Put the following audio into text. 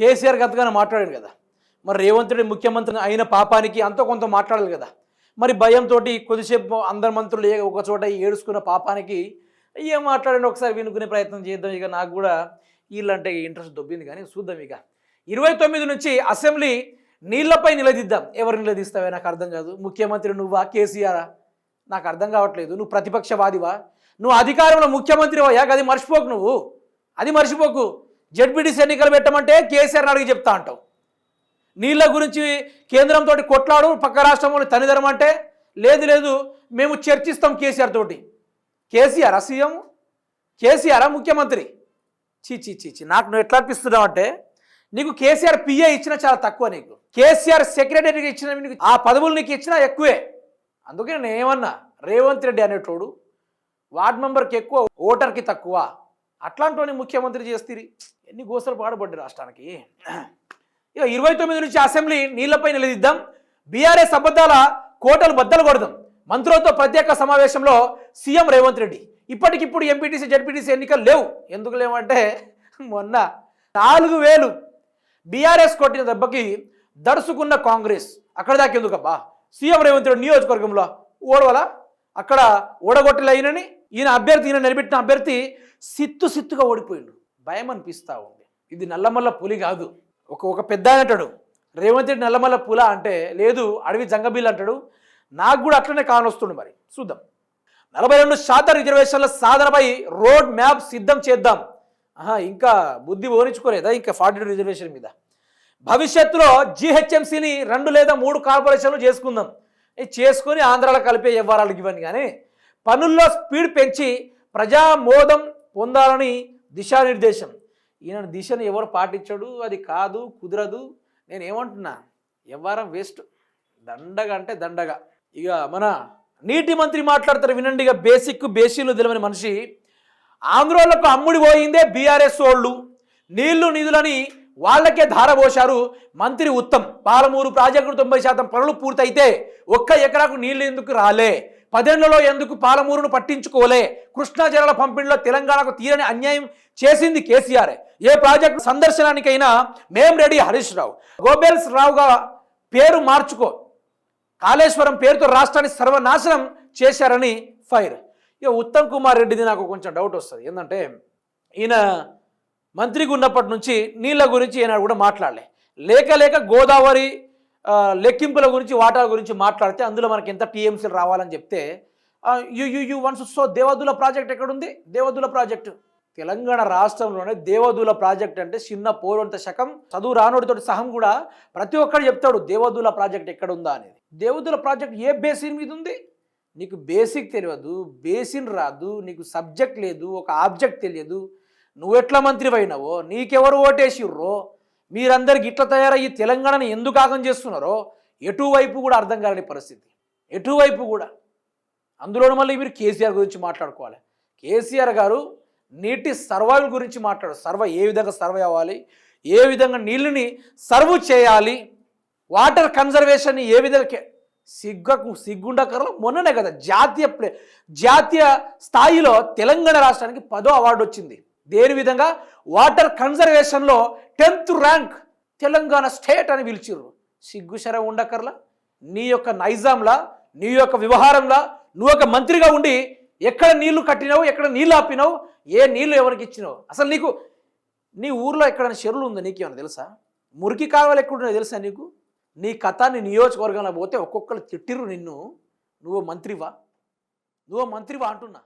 కేసీఆర్ గతగానే మాట్లాడాడు కదా. మరి రేవంత్ రెడ్డి ముఖ్యమంత్రి అయిన పాపానికి అంతో కొంత మాట్లాడాలి కదా. మరి భయంతో కొద్దిసేపు అందరు మంత్రులు ఏ- ఒక చోట ఏడుచుకున్న పాపానికి ఏం మాట్లాడండి ఒకసారి వినుకునే ప్రయత్నం చేద్దాం. ఇక నాకు కూడా వీళ్ళంటే ఇంట్రెస్ట్ దొబ్బింది కానీ చూద్దాం ఇక. ఇరవై తొమ్మిది నుంచి అసెంబ్లీ నీళ్ళపై నిలదీద్దాం. ఎవరు నిలదీస్తావే? నాకు అర్థం కాదు. ముఖ్యమంత్రి నువ్వా? కేసీఆరా? నాకు అర్థం కావట్లేదు. నువ్వు ప్రతిపక్షవాదివా? నువ్వు అధికారంలో ముఖ్యమంత్రి అయ్యా అది మర్చిపోకు నువ్వు. అది మర్చిపోకు. జడ్పీటీసీ ఎన్నికలు పెట్టమంటే కేసీఆర్ అడిగి చెప్తా అంటావు. నీళ్ళ గురించి కేంద్రంతో కొట్లాడు పక్క రాష్ట్రంలో తనిదరం అంటే లేదు లేదు మేము చర్చిస్తాం కేసీఆర్ తోటి. కేసీఆర్ సీఎం? కేసీఆర్ ముఖ్యమంత్రి? చీ చీ చీ చీ నాకు నువ్వు ఎట్లా అనిపిస్తున్నావు అంటే నీకు కేసీఆర్ పిఏ ఇచ్చిన చాలా తక్కువ నీకు. కేసీఆర్ సెక్రటరీకి ఇచ్చిన నీకు ఆ పదవులు నీకు ఇచ్చినా ఎక్కువే. అందుకే నేను ఏమన్నా రేవంత్ రెడ్డి అనేటోడు వార్డ్ మెంబర్కి ఎక్కువ ఓటర్కి తక్కువ. అట్లాంటి ముఖ్యమంత్రి చేస్తుంది ఎన్ని గోసలు పాడబడ్డాయి రాష్ట్రానికి. ఇక ఇరవై తొమ్మిది నుంచి అసెంబ్లీ నీళ్ళపై నిలదీద్దాం. బీఆర్ఎస్ అబద్ధాల కోటలు బద్దలు కొడదాం. మంత్రులతో ప్రత్యేక సమావేశంలో సీఎం రేవంత్ రెడ్డి. ఇప్పటికిప్పుడు ఎంపీటీసీ జడ్పీటీసీ ఎన్నికలు లేవు. ఎందుకు లేవంటే మొన్న నాలుగు వేలు బీఆర్ఎస్ కొట్టిన దెబ్బకి దడుసుకున్న కాంగ్రెస్. అక్కడ దాకా ఎందుకబ్బా? సీఎం రేవంత్ రెడ్డి నియోజకవర్గంలో ఓడవల? అక్కడ ఓడగొట్టలేనని ఈయన అభ్యర్థి ఈయన నిలబెట్టిన అభ్యర్థి సిత్తు సిత్తుగా ఓడిపోయిండు. భయం అనిపిస్తా ఉంది. ఇది నల్లమల్ల పులి కాదు. ఒక ఒక పెద్ద అంటాడు రేవంత్ రెడ్డి నల్లమల్ల పుల అంటే లేదు అడవి జంగబీల్ అంటాడు. నాకు కూడా అట్లనే కానొస్తుండు మరి. చూద్దాం. నలభై రెండు శాతం రిజర్వేషన్ల సాధనపై రోడ్ మ్యాప్ సిద్ధం చేద్దాం. ఆహా ఇంకా బుద్ధి ఓనించుకోలేదా ఇంకా ఫార్టీ రిజర్వేషన్ మీద? భవిష్యత్తులో జిహెచ్ఎంసీని రెండు లేదా మూడు కార్పొరేషన్లు చేసుకుందాం. చేసుకొని ఆంధ్రాలో కలిపే వ్యవహారాలకు ఇవ్వండి కానీ పనుల్లో స్పీడ్ పెంచి ప్రజామోదం పొందాలని దిశానిర్దేశం. ఈయన దిశను ఎవరు పాటించడు అది కాదు కుదరదు. నేను ఏమంటున్నా వ్యవహారం వేస్ట్. దండగా అంటే దండగా. ఇక మన నీటి మంత్రి మాట్లాడతారు వినండి ఇక బేసిక్ బేసిక్లు తెలియని మనిషి. ఆంధ్రోళ్ళకు అమ్ముడి పోయిందే బీఆర్ఎస్ వాళ్ళు నీళ్ళు నిధులని వాళ్ళకే ధారపోశారు మంత్రి ఉత్తమ్. పాలమూరు ప్రాజెక్టు తొంభై శాతం పనులు పూర్తయితే ఒక్క ఎకరాకు నీళ్ళు ఎందుకు రాలే? పదేళ్ళలో ఎందుకు పాలమూరును పట్టించుకోలే? కృష్ణా జలాల పంపిణీలో తెలంగాణకు తీరని అన్యాయం చేసింది కేసీఆర్. ఏ ప్రాజెక్టు సందర్శనానికైనా మేం రెడీ హరీష్ రావు. గోబెల్స్ రావుగా పేరు మార్చుకో. కాళేశ్వరం పేరుతో రాష్ట్రాన్ని సర్వనాశనం చేశారని ఫైర్. ఇక ఉత్తమ్ కుమార్ రెడ్డిది నాకు కొంచెం డౌట్ వస్తుంది. ఏంటంటే ఈయన మంత్రిగా ఉన్నప్పటి నుంచి నీళ్ళ గురించి ఈయన కూడా మాట్లాడలే. లేక లేక గోదావరి లెక్కింపుల గురించి వాటాల గురించి మాట్లాడితే అందులో మనకి ఎంత టీఎంసీలు రావాలని చెప్తే you you you once so Devadula project ఎక్కడుంది? దేవదుల ప్రాజెక్టు. తెలంగాణ రాష్ట్రంలోనే దేవదుల ప్రాజెక్ట్ అంటే చిన్న పోరంత శకం చదువు రానోడితో సహం కూడా ప్రతి ఒక్కరు చెప్తాడు దేవదుల ప్రాజెక్ట్ ఎక్కడ ఉందా అనేది. దేవదుల ప్రాజెక్ట్ ఏ బేసిన్ మీద ఉంది? నీకు బేసిక్ తెలియదు బేసిన్ రాదు నీకు సబ్జెక్ట్ లేదు ఒక ఆబ్జెక్ట్ తెలియదు. నువ్వు ఎట్లా మంత్రి నీకెవరు ఓటేసిర్రో మీరందరికి ఇట్లా తయారయ్యి తెలంగాణని ఎందుకు ఆగం చేస్తున్నారో ఎటువైపు కూడా అర్థం కాని పరిస్థితి. ఎటువైపు కూడా. అందులోనూ మళ్ళీ మీరు కేసీఆర్ గురించి మాట్లాడుకోవాలి. కేసీఆర్ గారు నీటి సర్వైవల్ గురించి మాట్లాడు సర్వ ఏ విధంగా సర్వే అవ్వాలి ఏ విధంగా నీళ్ళని సర్వ్ చేయాలి వాటర్ కన్జర్వేషన్ని ఏ విధంగా సిగ్గకు సిగ్గుండకర్లో మొన్ననే కదా జాతీయ ప్లే- జాతీయ స్థాయిలో తెలంగాణ రాష్ట్రానికి పదో అవార్డు వచ్చింది. దేని విధంగా? వాటర్ కన్జర్వేషన్లో టెన్త్ ర్యాంక్ తెలంగాణ స్టేట్ అని పిలిచిర్రు. సిగ్గుశర ఉండకర్లా? నీ యొక్క నైజాంలా? నీ యొక్క వ్యవహారంలా? నువ్వు ఒక మంత్రిగా ఉండి ఎక్కడ నీళ్ళు కట్టినావు? ఎక్కడ నీళ్ళు ఆపినావు? ఏ నీళ్ళు ఎవరికి ఇచ్చినావు? అసలు నీకు నీ ఊర్లో ఎక్కడైనా చెరువులు ఉందో? నీకేమైనా తెలుసా? మురికి కాలువలు ఎక్కడున్నాయో తెలుసా నీకు? నీ కథ నీ నియోజకవర్గంలో పోతే ఒక్కొక్కరు తిట్టిర్రు నిన్ను. నువ్వు మంత్రివా? నువ్వు మంత్రివా అంటున్నా.